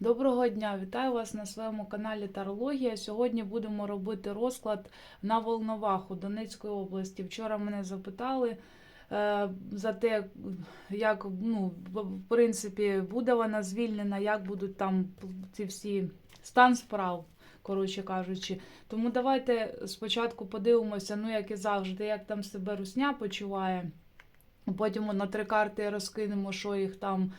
Доброго дня! Вітаю вас на своєму каналі Тарологія. Сьогодні будемо робити розклад на Волноваху Донецької області. Вчора мене запитали е, за те, як ну, в принципі буде вона звільнена, як будуть там ці всі стан справ. Коротше кажучи, тому давайте спочатку подивимося, ну як і завжди, як там себе русня почуває. Потім на три карти розкинемо, що їх там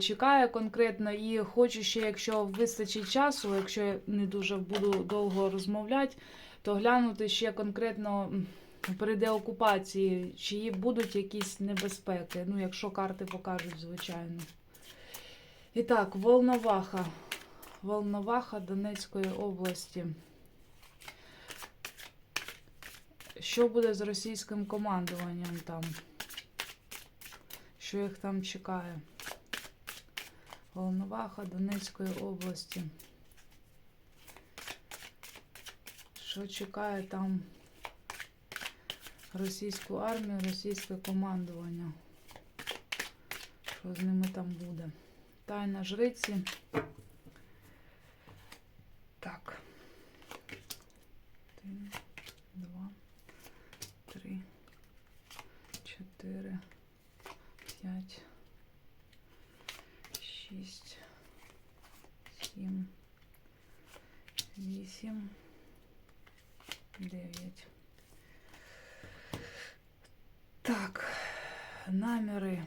чекає конкретно. І хочу ще, якщо вистачить часу, якщо я не дуже буду довго розмовляти, то глянути ще конкретно при деокупації, чи будуть якісь небезпеки. Ну, якщо карти покажуть, звичайно. І так, Волноваха. Волноваха Донецької області. Що буде з російським командуванням там? Що їх там чекає? Волноваха Донецької області. Що чекає там російську армію, російське командування? Що з ними там буде? Тайна жриці. Так. Один, два, три, чотири, 7, 9. Так, наміри.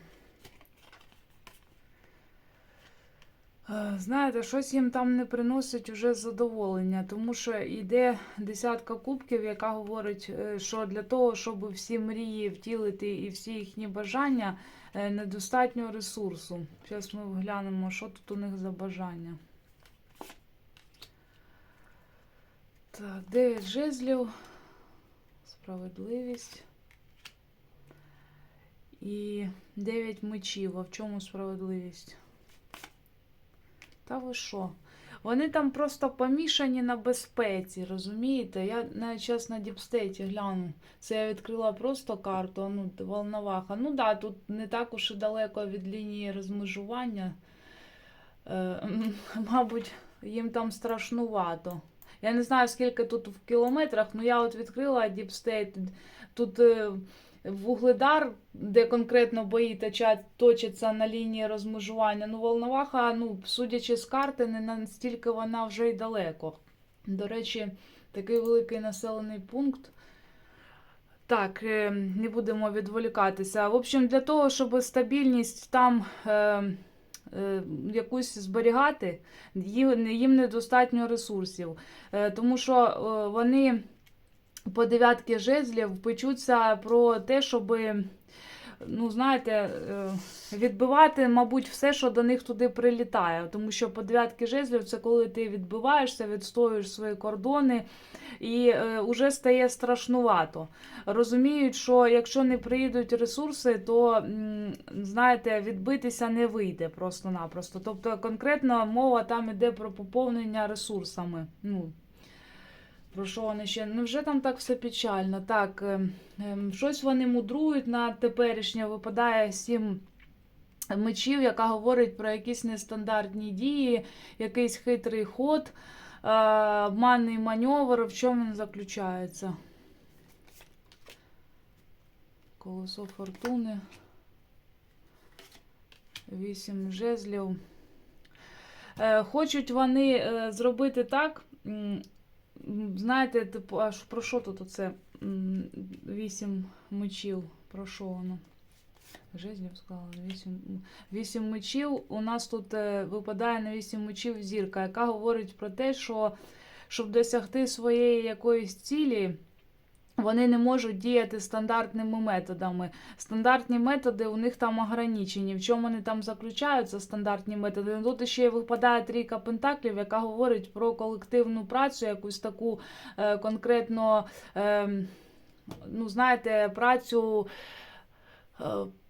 Е, знаєте, щось їм там не приносить уже задоволення, тому що йде десятка кубків, яка говорить, е, що для того, щоб всі мрії втілити і всі їхні бажання, е, недостатньо ресурсу. Зараз ми глянемо, що тут у них за бажання. Так, 9 жезлів, справедливість. І 9 мечів. А в чому справедливість? Та ви що? Вони там просто помішані на безпеці, розумієте? Я навіть зараз на діпстейті гляну. Це я відкрила просто карту, ну, волноваха. Ну да, тут не так уж і далеко від лінії розмежування. Е, мабуть, їм там страшнувато. Я не знаю, скільки тут в кілометрах, ну я от відкрила діпстейт. Тут е, Вугледар, де конкретно бої точаться на лінії розмежування. Ну, Волноваха, ну, судячи з карти, не настільки вона вже й далеко. До речі, такий великий населений пункт. Так, е, не будемо відволікатися. В общем, для того, щоб стабільність там е, якусь зберігати, їм, недостатньо ресурсів. Е, тому що е, вони по дев'ятки жезлів печуться про те, щоб, ну, знаєте, е, відбивати, мабуть, все, що до них туди прилітає. Тому що по дев'ятки жезлів це коли ти відбиваєшся, відстоюєш свої кордони, і е, уже стає страшнувато. Розуміють, що якщо не приїдуть ресурси, то, знаєте, відбитися не вийде просто-напросто. Тобто, конкретно мова там іде про поповнення ресурсами. Ну, про що вони ще? Ну вже там так все печально. Так, ем, ем, щось вони мудрують на теперішнє. Випадає сім мечів, яка говорить про якісь нестандартні дії, якийсь хитрий ход, е, обманний маневр. В чому він заключається? Колесо фортуни. Вісім жезлів. Е, Хочуть вони е, зробити так. Знаєте, типу, аж про що тут оце вісім мечів? Про що воно? Жезлів сказала, вісім, вісім мечів. У нас тут е, випадає на вісім мечів зірка, яка говорить про те, що щоб досягти своєї якоїсь цілі, вони не можуть діяти стандартними методами. Стандартні методи у них там ограничені. В чому вони там заключаються, стандартні методи? Ну, Тут ще випадає трійка пентаклів, яка говорить про колективну працю, якусь таку е, конкретно, е, ну, знаєте, працю. е,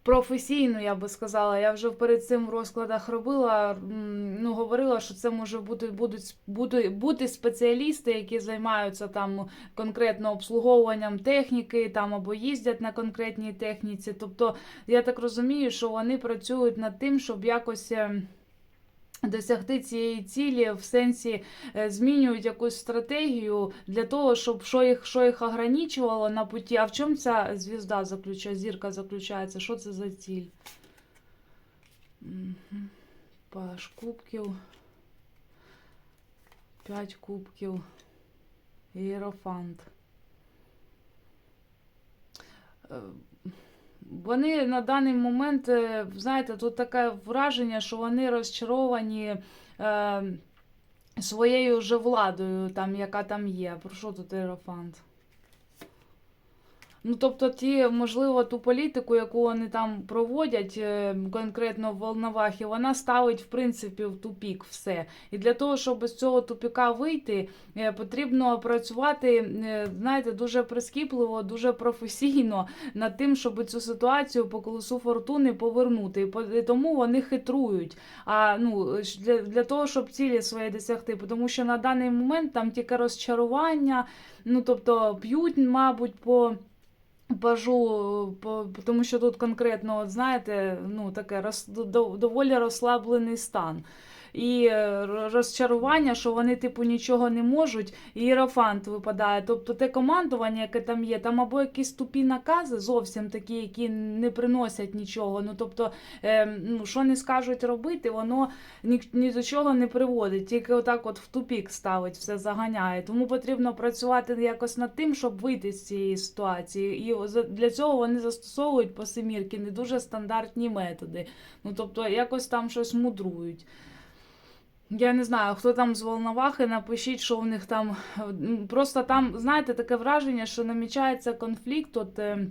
Професійну, я би сказала, я вже перед цим в розкладах робила. Ну, говорила, що це може бути будуть, бути, бути спеціалісти, які займаються там конкретно обслуговуванням техніки, там або їздять на конкретній техніці. Тобто, я так розумію, що вони працюють над тим, щоб якось. Е, Досягти цієї цілі в сенсі е, змінюють якусь стратегію для того, щоб що їх, що їх ограничувало на путі. А в чому ця звізда заключає, зірка заключається? Що це за ціль? Паш кубків. П'ять кубків. Єрофант. Вони на даний момент, е, знаєте, тут таке враження, що вони розчаровані е, своєю вже владою, там, яка там є. Про що тут Єрофант? Ну, тобто, ті, можливо, ту політику, яку вони там проводять, е, конкретно в Волновахі, вона ставить, в принципі, в тупік все. І для того, щоб з цього тупіка вийти, е, потрібно працювати, е, знаєте, дуже прискіпливо, дуже професійно над тим, щоб цю ситуацію по колесу фортуни повернути. І тому вони хитрують. А ну, для, для того, щоб цілі свої досягти, тому що на даний момент там тільки розчарування, ну тобто п'ють, мабуть, по. Пажу, по- тому що тут конкретно, от знаєте, ну таке роз, доволі розслаблений стан. І е, розчарування, що вони, типу, нічого не можуть, і іерофант випадає. Тобто те командування, яке там є, там або якісь тупі накази, зовсім такі, які не приносять нічого. Ну тобто, е, ну, що не скажуть робити, воно ні, ні до чого не приводить, тільки отак от в тупік ставить, все заганяє. Тому потрібно працювати якось над тим, щоб вийти з цієї ситуації. І для цього вони застосовують по семірки не дуже стандартні методи. Ну тобто, якось там щось мудрують. Я не знаю, хто там з Волновахи, напишіть, що в них там. Просто там, знаєте, таке враження, що намічається конфлікт. От, е,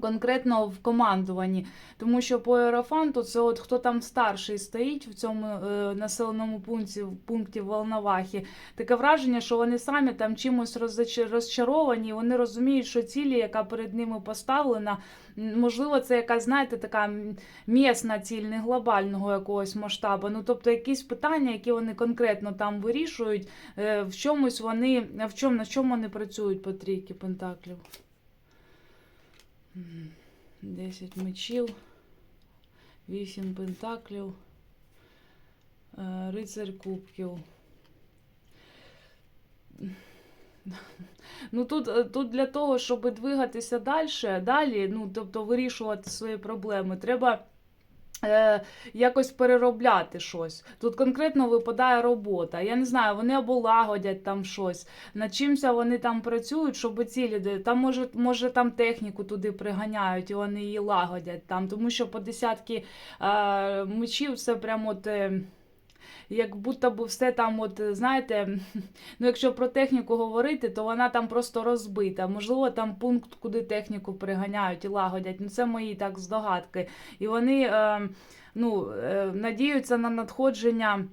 Конкретно в командуванні, тому що по аерофанту це от хто там старший стоїть в цьому е, населеному пункті, в пункті Волновахи. Таке враження, що вони самі там чимось розчар- розчаровані, і вони розуміють, що цілі, яка перед ними поставлена, можливо, це якась, знаєте, така місна ціль, не глобального якогось масштабу. Ну тобто якісь питання, які вони конкретно там вирішують, е, в чомусь вони в чому на чому вони працюють по трійки пентаклів. М, 10 мечів, 8 пентаклів, рицар рицарь кубків. Ну тут, е, тут для того, щоб двигатися далі, далі, ну тобто вирішувати свої проблеми, треба е, якось переробляти щось. Тут конкретно випадає робота. Я не знаю, вони або лагодять там щось, над чимся вони там працюють, щоб цілі. люди Там може, може там техніку туди приганяють і вони її лагодять там, тому що по десятки е, мечів це прямо от. Е, як будто би все там, от знаєте, ну якщо про техніку говорити, то вона там просто розбита. Можливо, там пункт, куди техніку приганяють і лагодять. Ну це мої так здогадки. І вони е, ну, е, надіються на надходження.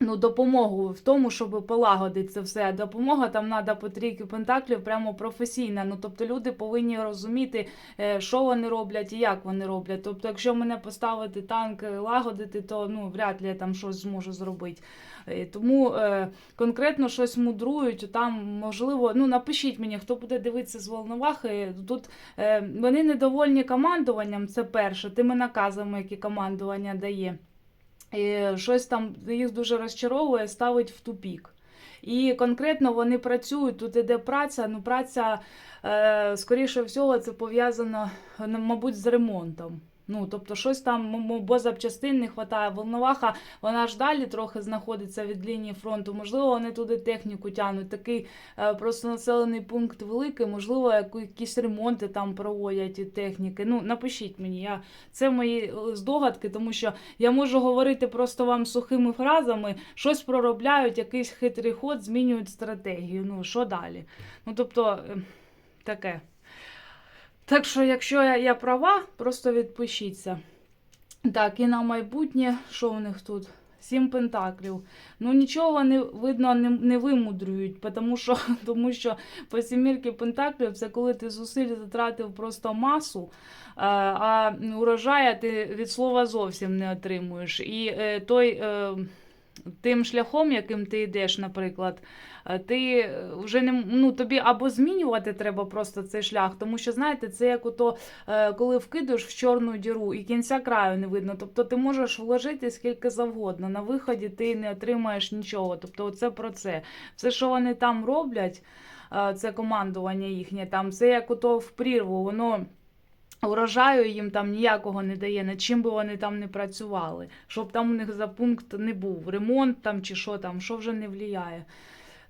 Ну, допомогу в тому, щоб полагодити це все. Допомога там треба по трійки пентаклів прямо професійна. Ну, тобто люди повинні розуміти, е, що вони роблять і як вони роблять. Тобто, якщо мене поставити танк е, лагодити, то ну, вряд ли я там щось зможу зробити. Е, Тому е, конкретно щось мудрують. Там, можливо, ну напишіть мені, хто буде дивитися з Волновахи. Тут е, вони недовольні командуванням, це перше, тими наказами, які командування дає. Щось там їх дуже розчаровує, ставить в тупік. І конкретно вони працюють, тут іде праця, ну праця, е, скоріше всього, це пов'язано, ну, мабуть, з ремонтом. Ну, тобто, щось там, бо запчастин не вистачає. Волноваха, вона ж далі трохи знаходиться від лінії фронту. Можливо, вони туди техніку тягнуть. Такий е, просто населений пункт великий, можливо, якісь ремонти там проводять і техніки. Ну, напишіть мені, я, це мої е, здогадки, тому що я можу говорити просто вам сухими фразами, щось проробляють, якийсь хитрий ход, змінюють стратегію. Ну, що далі? Ну, тобто, е, таке. Так що, якщо я, я права, просто відпишіться. Так, і на майбутнє, що у них тут? Сім пентаклів. Ну нічого вони, видно, не, не вимудрюють, тому що, тому що по сімірки пентаклів це коли ти зусиль затратив просто масу, а, а урожая ти від слова зовсім не отримуєш. І е, той. Тим шляхом, яким ти йдеш, наприклад, е, ти е, вже не ну, тобі або змінювати треба просто цей шлях, тому що знаєте, це як ото, е, коли вкидуєш в чорну діру і кінця краю не видно. Тобто ти можеш вложити скільки завгодно. На виході ти не отримаєш нічого. Тобто, це про це. Все, що вони там роблять, це командування їхнє, там це як ото в прірву, воно. Урожаю їм там ніякого не дає, над чим би вони там не працювали, щоб там у них за пункт не був, ремонт там чи що там, що вже не впливає.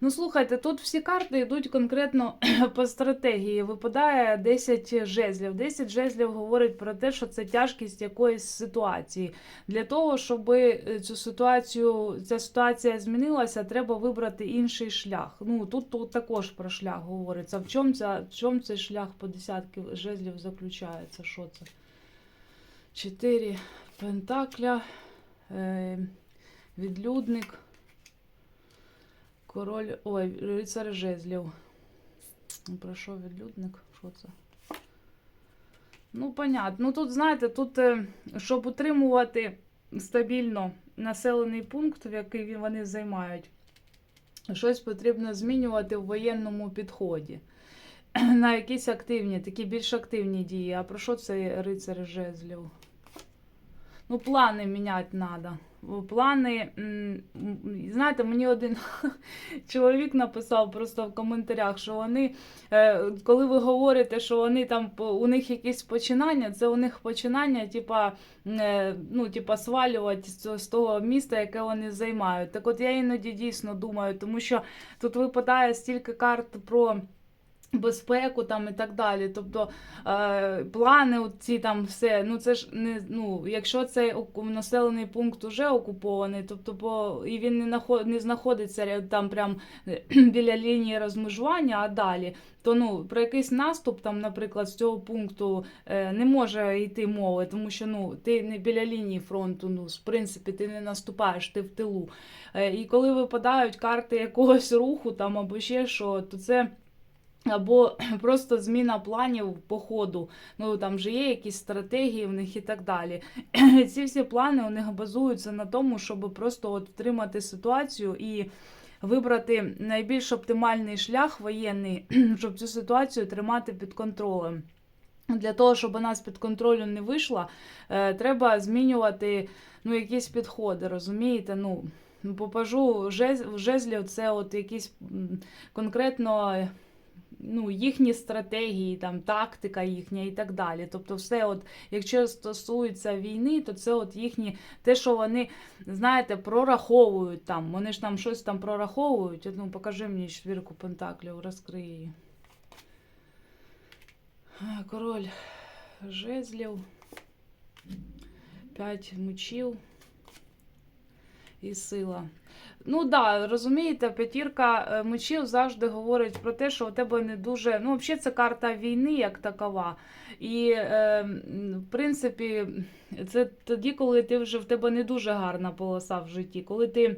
Ну, слухайте, тут всі карти йдуть конкретно по стратегії. Випадає 10 жезлів. 10 жезлів говорить про те, що це тяжкість якоїсь ситуації. Для того, щоб е, цю ситуацію, ця ситуація змінилася, треба вибрати інший шлях. Ну, тут, тут також про шлях говориться. В чому, ця, в чому цей шлях по десятки жезлів заключається? Що це? Чотири пентакля, е, відлюдник. Король. Ой, рицар жезлів. Про що відлюдник? Що це? Ну, понятно. Ну тут, знаєте, тут, е, щоб утримувати стабільно населений пункт, в який вони займають, щось потрібно змінювати в воєнному підході. На якісь активні, такі більш активні дії. А про що це рицар жезлів? Ну, плани міняти треба. Плани, знаєте, мені один чоловік написав просто в коментарях, що вони, е, коли ви говорите, що вони там у них якісь починання, це у них починання, типа, е, ну, типа, свалювати з того міста, яке вони займають. Так от я іноді дійсно думаю, тому що тут випадає стільки карт про. Безпеку там і так далі. Тобто е, плани, ці там все. Ну це ж не ну, якщо цей населений пункт уже окупований, тобто по і він не наход, не знаходиться там прям е, біля лінії розмежування, а далі. То ну про якийсь наступ, там, наприклад, з цього пункту е, не може йти мови, тому що ну ти не біля лінії фронту. Ну, в принципі, ти не наступаєш, ти в тилу. Е, і коли випадають карти якогось руху там або ще що, то це. Або просто зміна планів по ходу. Ну там вже є якісь стратегії в них і так далі. Ці всі плани у них базуються на тому, щоб просто от втримати ситуацію і вибрати найбільш оптимальний шлях воєнний, щоб цю ситуацію тримати під контролем. Для того, щоб вона з під контролю не вийшла, е, треба змінювати ну, якісь підходи, розумієте? Ну, попажу жез- жезлів, це от якісь конкретно ну, їхні стратегії, там, тактика їхня і так далі. Тобто, все, от, якщо стосується війни, то це от їхні, те, що вони, знаєте, прораховують там. Вони ж там щось там прораховують. Ну, покажи мені четвірку пентаклів, розкрий її. Король жезлів, п'ять мечів і сила. Ну да, розумієте, п'ятірка е, мечів завжди говорить про те, що у тебе не дуже. Ну, взагалі, це карта війни як такова. І, е, в принципі, це тоді, коли ти вже в тебе не дуже гарна полоса в житті, коли ти.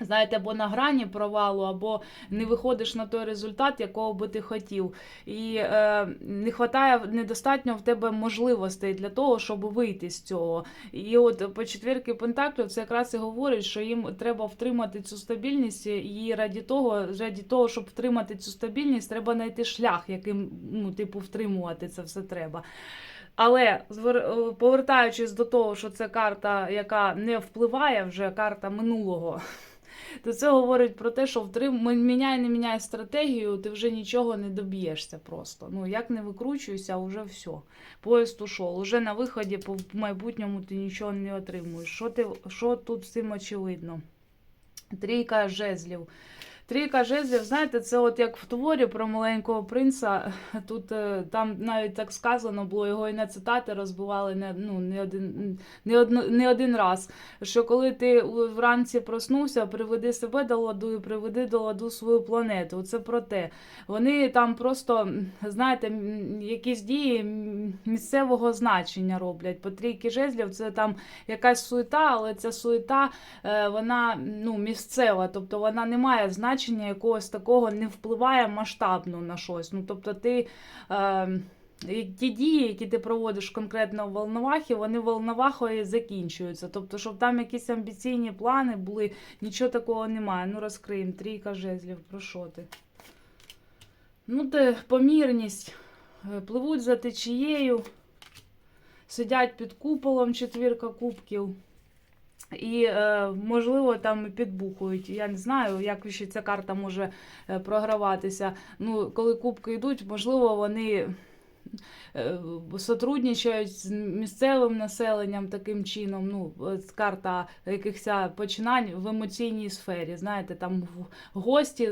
Знаєте, або на грані провалу, або не виходиш на той результат, якого би ти хотів. І е, не вистачає недостатньо в тебе можливостей для того, щоб вийти з цього. І от по четвірки Пентаклів це якраз і говорить, що їм треба втримати цю стабільність, і раді того, раді того, щоб втримати цю стабільність, треба знайти шлях, яким ну, типу, втримувати це все треба. Але е, повертаючись до того, що це карта, яка не впливає вже карта минулого. То це говорить про те, що втрим... міняй, не міняй стратегію, ти вже нічого не доб'єшся просто. Ну, як не викручуйся, вже все. Поїзд ушов. Уже на виході по майбутньому ти нічого не отримуєш. Що, ти... що тут цим очевидно? Трійка жезлів. Трійка жезлів, знаєте, це от як в творі про маленького принца. Тут е, там навіть так сказано було, його і на цитати розбивали не, ну, не, один, не, одно, не один раз. Що коли ти вранці проснувся, приведи себе до ладу і приведи до ладу свою планету. Це про те. Вони там просто, знаєте, якісь дії місцевого значення роблять. По трійки жезлів це там якась суета, але ця суета е, вона ну, місцева, тобто вона не має значення якогось такого, не впливає масштабно на щось. Ну, тобто ти. Е, ті дії, які ти проводиш конкретно в Волновахі, вони Волновахою закінчуються. Тобто, щоб там якісь амбіційні плани були, нічого такого немає. Ну, розкриємо. Трійка жезлів, про що ти? Ну, де помірність. Е, Пливуть за течією, сидять під куполом четвірка кубків. І, е, можливо, там підбухують. Я не знаю, як ще ця карта може е, програватися. Ну, коли кубки йдуть, можливо, вони сотрудничають з місцевим населенням таким чином. Ну, карта якихось починань в емоційній сфері. Знаєте, там гості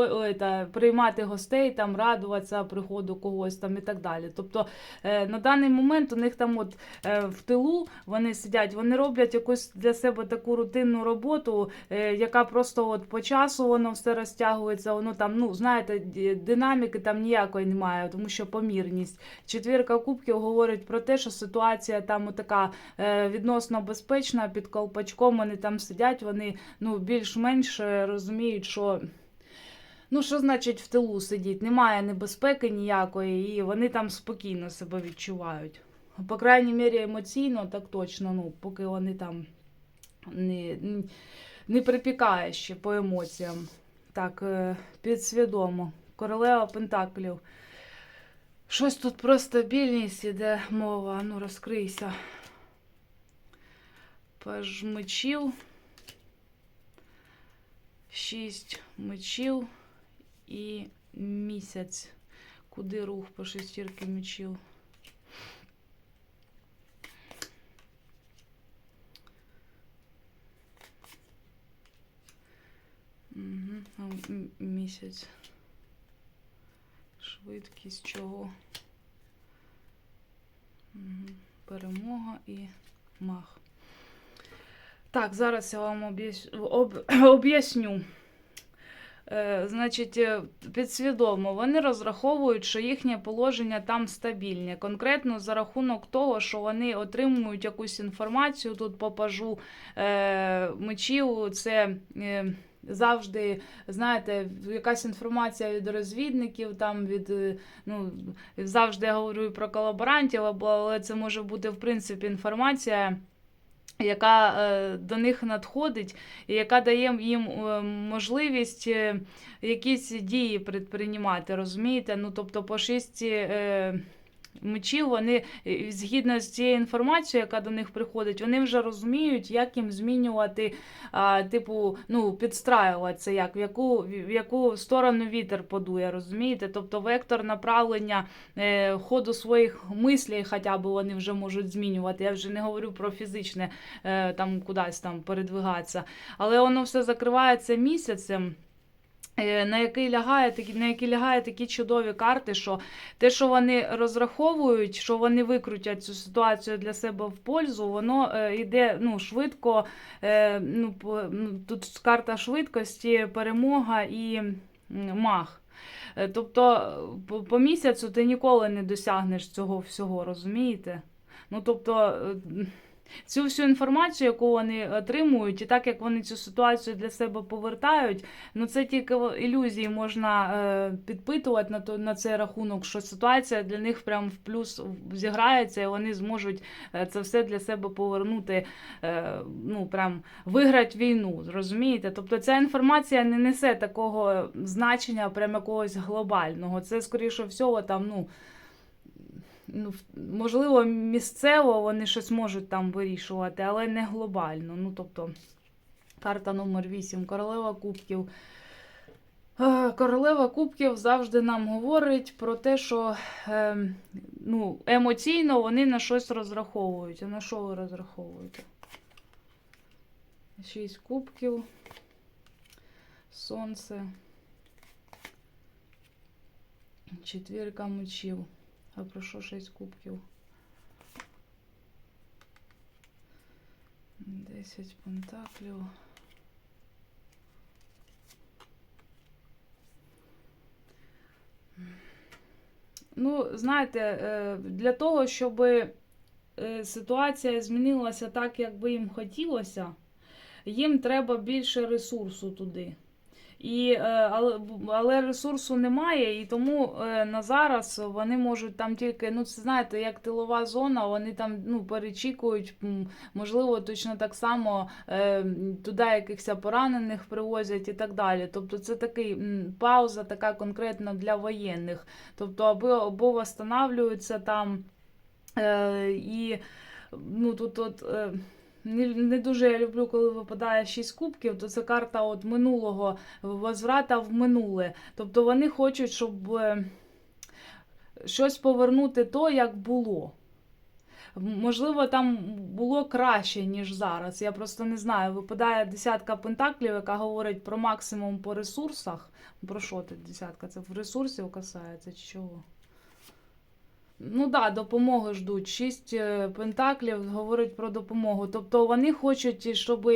это, приймати гостей, там радуватися приходу когось там і так далі. Тобто е, на даний момент у них там от е, в тилу вони сидять, вони роблять якусь для себе таку рутинну роботу, е, яка просто от по часу воно все розтягується. Воно там, ну знаєте, динаміки там ніякої немає, тому що помірність. Четвірка кубків говорить про те, що ситуація там така е, відносно безпечна, під колпачком вони там сидять, вони ну більш-менш е, розуміють, що. Ну, що значить в тилу сидіть? Немає небезпеки ніякої, і вони там спокійно себе відчувають. По крайній мірі, емоційно, так точно, ну, поки вони там не, не припікає ще по емоціям. Так, е, підсвідомо. Королева Пентаклів. Щось тут про стабільність іде мова. Ну, розкрийся. Паж мечів. Шість мечів і місяць. Куди рух по шестірки мечів? Угу. Місяць. Швидкість чого? Перемога і мах. Так, зараз я вам об'ясню. Е, Значить, е, підсвідомо вони розраховують, що їхнє положення там стабільне. Конкретно за рахунок того, що вони отримують якусь інформацію тут по пажу е, мечів. Це завжди, знаєте, якась інформація від розвідників, там від е, ну завжди я говорю про колаборантів, або але це може бути в принципі інформація. Яка е, до них надходить, і яка дає їм е, можливість е, якісь дії предприймати, розумієте? Ну, тобто, по шісті е, мечів вони, е, згідно з цією інформацією, яка до них приходить, вони вже розуміють, як їм змінювати, а, типу, ну, підстраюватися, як, в яку, в яку сторону вітер подує, розумієте? Тобто вектор направлення е, ходу своїх мислей, хоча б вони вже можуть змінювати. Я вже не говорю про фізичне е, там кудись там передвигатися. Але воно все закривається місяцем. Е, На який лягає такі, на які лягає такі чудові карти, що те, що вони розраховують, що вони викрутять цю ситуацію для себе в пользу, воно е, йде ну, швидко. Е, ну, ну, тут карта швидкості, перемога і мах. Тобто по, місяцю ти ніколи не досягнеш цього всього, розумієте? Ну, тобто, цю всю інформацію, яку вони отримують, і так як вони цю ситуацію для себе повертають, ну це тільки ілюзії можна е, підпитувати на, на цей рахунок, що ситуація для них прям в плюс зіграється, і вони зможуть е, це все для себе повернути, е, ну прям виграти війну, розумієте? Тобто ця інформація не несе такого значення, прям якогось глобального. Це, скоріше всього, там, ну. Ну, можливо, місцево вони щось можуть там вирішувати, але не глобально. Ну, тобто, карта номер 8, королева кубків. Е, Королева кубків завжди нам говорить про те, що е, ну, емоційно вони на щось розраховують. А на що ви розраховуєте? Шість кубків. Сонце. Четвірка мечів. А про що шість кубків? Десять пентаклів. Ну, знаєте, е, для того, щоб е, ситуація змінилася так, як би їм хотілося, їм треба більше ресурсу туди. І, е, але, але ресурсу немає, і тому е, на зараз вони можуть там тільки, ну це знаєте, як тилова зона, вони там ну, перечікують, можливо, точно так само е, туди якихось поранених привозять і так далі. Тобто це такий пауза, така конкретно для воєнних. Тобто, або, або восстанавлюються там. І ну, тут от. Не, дуже я люблю, коли випадає 6 кубків, то це карта от минулого возврата в минуле. Тобто вони хочуть, щоб е, щось повернути то, як було. Можливо, там було краще, ніж зараз. Я просто не знаю. Випадає десятка пентаклів, яка говорить про максимум по ресурсах. Про що тут десятка? Це в ресурсів касається чи чого? Ну да, допомоги ждуть. Шість е, пентаклів говорить про допомогу. Тобто вони хочуть, щоб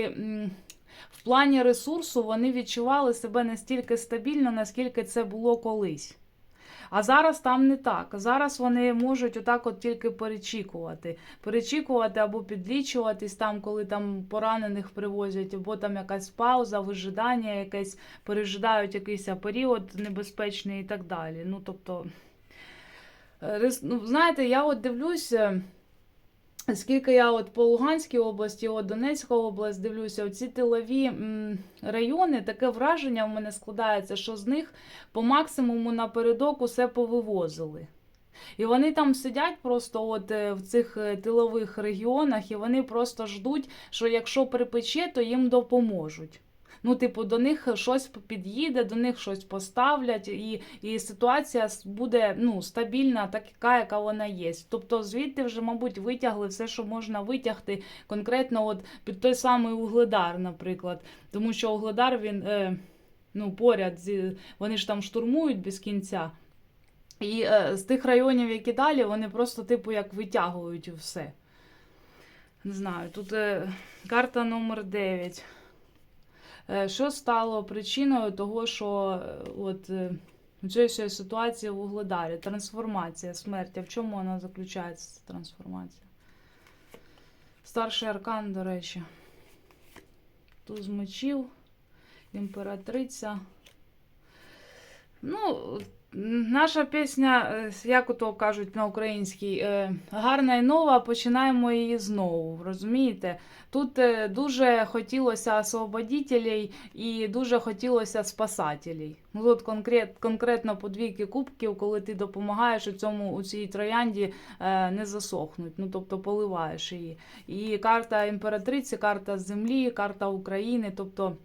в плані ресурсу вони відчували себе настільки стабільно, наскільки це було колись. А зараз там не так. Зараз вони можуть отак от тільки перечікувати. Перечікувати або підлічуватись там, коли там поранених привозять, або там якась пауза, вижидання, якесь пережидають якийсь період небезпечний і так далі. Ну, тобто. Е, Ну, знаєте, я от дивлюся, скільки я от по Луганській області, от Донецька область дивлюся, оці тилові райони, таке враження в мене складається, що з них по максимуму напередок усе повивозили. І вони там сидять просто от е, в цих е, тилових регіонах, і вони просто ждуть, що якщо припече, то їм допоможуть. Ну, типу, до них щось під'їде, до них щось поставлять, і, і ситуація буде ну, стабільна, така, яка вона є. Тобто звідти вже, мабуть, витягли все, що можна витягти конкретно от під той самий Угледар, наприклад. Тому що Угледар він е, ну, поряд, зі, вони ж там штурмують без кінця. І е, з тих районів, які далі, вони просто, типу, як витягують все. Не знаю, тут е, карта номер 9. Е, Що стало причиною того, що е, от е, у цієї ситуації в Угледарі? Трансформація, смерть. А в чому вона заключається, ця трансформація? Старший аркан, до речі. Туз мечів, імператриця. Ну, наша пісня, е, як ото кажуть на українській, е, гарна і нова, починаємо її знову. Розумієте? Тут е, дуже хотілося освободителей і дуже хотілося спасателей. Ну тут конкрет, конкретно по двійки кубків, коли ти допомагаєш у цьому у цій троянді не засохнуть. Ну тобто поливаєш її. І карта імператриці, карта землі, карта України, тобто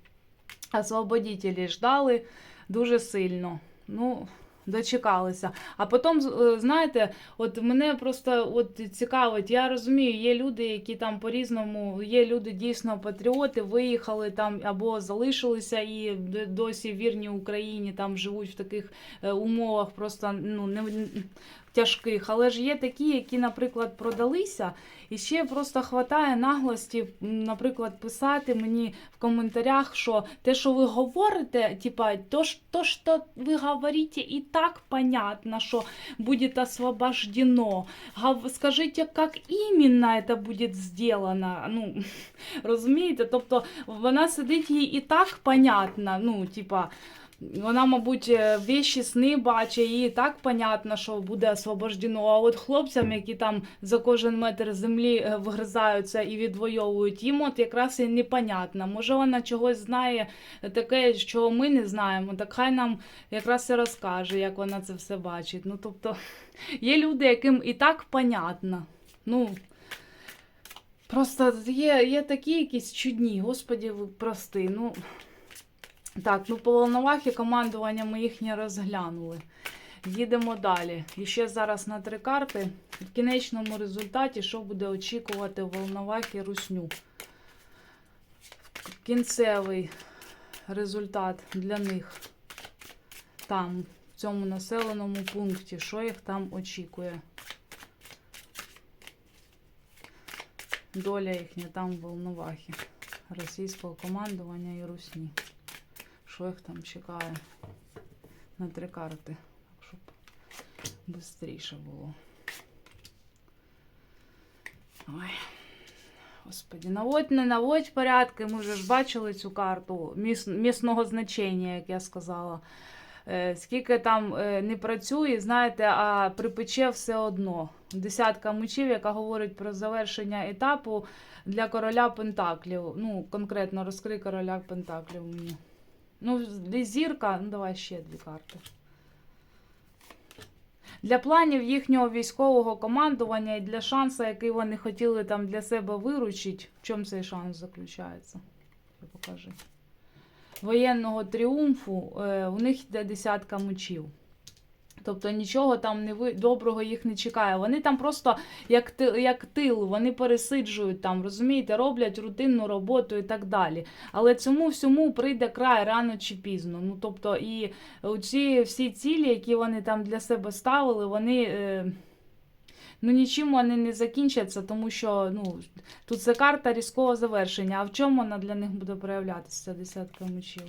освободителі ждали дуже сильно. Ну, дочекалися. А потім, е, знаєте, от мене просто от цікавить, я розумію, є люди, які там по-різному, є люди дійсно патріоти, виїхали там або залишилися і досі вірні Україні, там живуть в таких е, умовах просто ну, не, тяжких. Але ж є такі, які, наприклад, продалися, і ще просто хватає наглості, наприклад, писати мені в коментарях, що те, що ви говорите, типа, то, то ви говорите, і так понятно, що буде освобождено. Скажіть, як іменно це буде зроблено. Ну, розумієте? Тобто вона сидить їй і так понятно, ну, типа. Вона, мабуть, е, вещі сни бачить, і так понятно, що буде освобождено. А от хлопцям, які там за кожен метр землі е, вгризаються і відвоюють, їм от якраз і непонятно. Може, вона чогось знає таке, що ми не знаємо. Так хай нам якраз і розкаже, як вона це все бачить. Ну, тобто, є люди, яким і так понятно. Ну, просто є, є такі якісь чудні, господі, прости. Ну, так, ну по Волновахі командування ми їхнє розглянули. Їдемо далі. І ще зараз на три карти. В кінечному результаті, що буде очікувати Волновахі Русню. Кінцевий результат для них там, в цьому населеному пункті, що їх там очікує. Доля їхня там в Волновахі. Російського командування і Русні. Що їх там чекає на три карти, щоб швидше було. Ой. Господі, наводь, не наводь порядки. Ми вже ж бачили цю карту міс, місного значення, як я сказала. Е, скільки там е, не працює, знаєте, а припече все одно. Десятка мечів, яка говорить про завершення етапу для короля Пентаклів. Ну, конкретно розкрий короля Пентаклів мені. Ну, зірка, ну давай ще дві карти. Для планів їхнього військового командування і для шансу, який вони хотіли там для себе виручити, в чому цей шанс заключається? Я покажу. Воєнного тріумфу е, у них йде десятка мечів. Тобто нічого там не ви... доброго їх не чекає. Вони там просто як, ти... як тил, вони пересиджують там, розумієте, роблять рутинну роботу і так далі. Але цьому всьому прийде край рано чи пізно. Ну тобто, і ці всі цілі, які вони там для себе ставили, вони. Е... Ну, нічим вони не закінчаться, тому що ну, тут це карта різкого завершення. А в чому вона для них буде проявлятися, десятка мечів?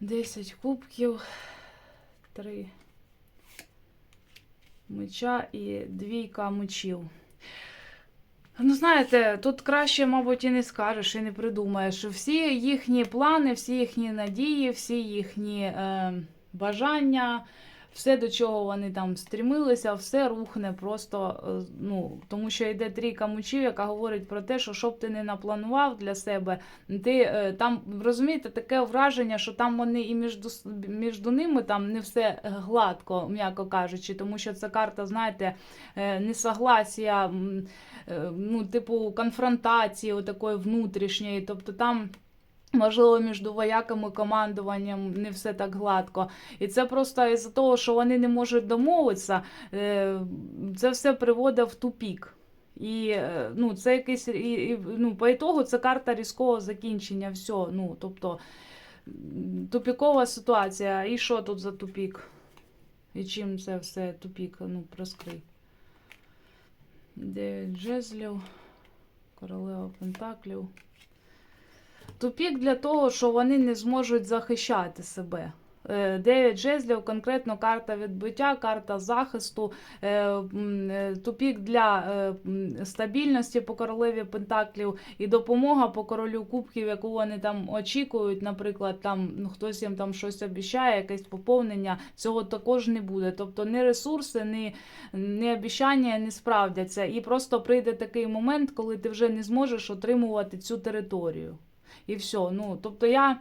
10 кубків, 3 меча і двійка мечів. Ну, знаєте, тут краще, мабуть, і не скажеш, і не придумаєш. Всі їхні плани, всі їхні надії, всі їхні е, бажання, все, до чого вони там стрімилися, все рухне просто, е, ну, тому що йде трійка мечів, яка говорить про те, що що ти не напланував для себе, ти е, там розумієте, таке враження, що там вони і між, між ними там не все гладко, м'яко кажучи, тому що це карта, знаєте, е, несогласія, е, ну, типу конфронтації такої внутрішньої, тобто там. Можливо, між вояками командуванням не все так гладко. І це просто із-за того, що вони не можуть домовитися, е, це все приводить в тупік. І е, ну, це якийсь, і, ну, по ітогу це карта різкого закінчення. все. Ну, тобто тупікова ситуація. І що тут за тупік? І чим це все тупік? Ну, розкрий. Дев'ять жезлів, королева Пентаклів. Тупік для того, що вони не зможуть захищати себе. Е, Дев'ять жезлів, конкретно карта відбиття, карта захисту, е, е, тупік для стабільності по королеві Пентаклів і допомога по королю кубків, яку вони там очікують. Наприклад, там ну, хтось їм там щось обіцяє, якесь поповнення. Цього також не буде. Тобто ні ресурси, ні, ні обіцяння не справдяться. І просто прийде такий момент, коли ти вже не зможеш отримувати цю територію. І все. Ну, тобто я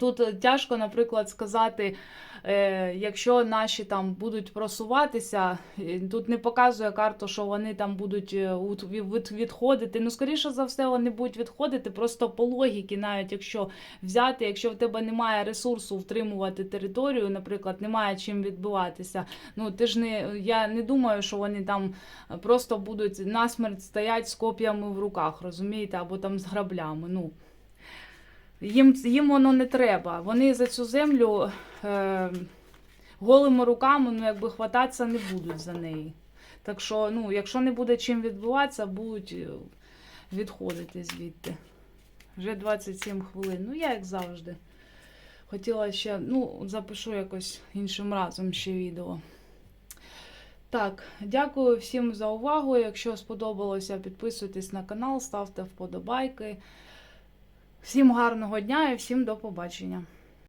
тут е, тяжко, наприклад, сказати, е, якщо наші там будуть просуватися, е, тут не показує карту, що вони там будуть відходити. Ну, скоріше за все, вони будуть відходити просто по логіки, навіть якщо взяти, якщо в тебе немає ресурсу втримувати територію, наприклад, немає чим відбиватися. Ну, ти ж не я не думаю, що вони там просто будуть насмерть стоять з коп'ями в руках, розумієте, або там з граблями. Ну. Їм, їм воно не треба. Вони за цю землю е, голими руками ну, якби хвататися не будуть за неї. Так що, ну, якщо не буде чим відбуватися, будуть е, відходити звідти. Вже 27 хвилин. Ну, я як завжди. Хотіла ще, ну, запишу якось іншим разом ще відео. Так, дякую всім за увагу. Якщо сподобалося, підписуйтесь на канал, ставте вподобайки. Всім гарного дня і всім до побачення.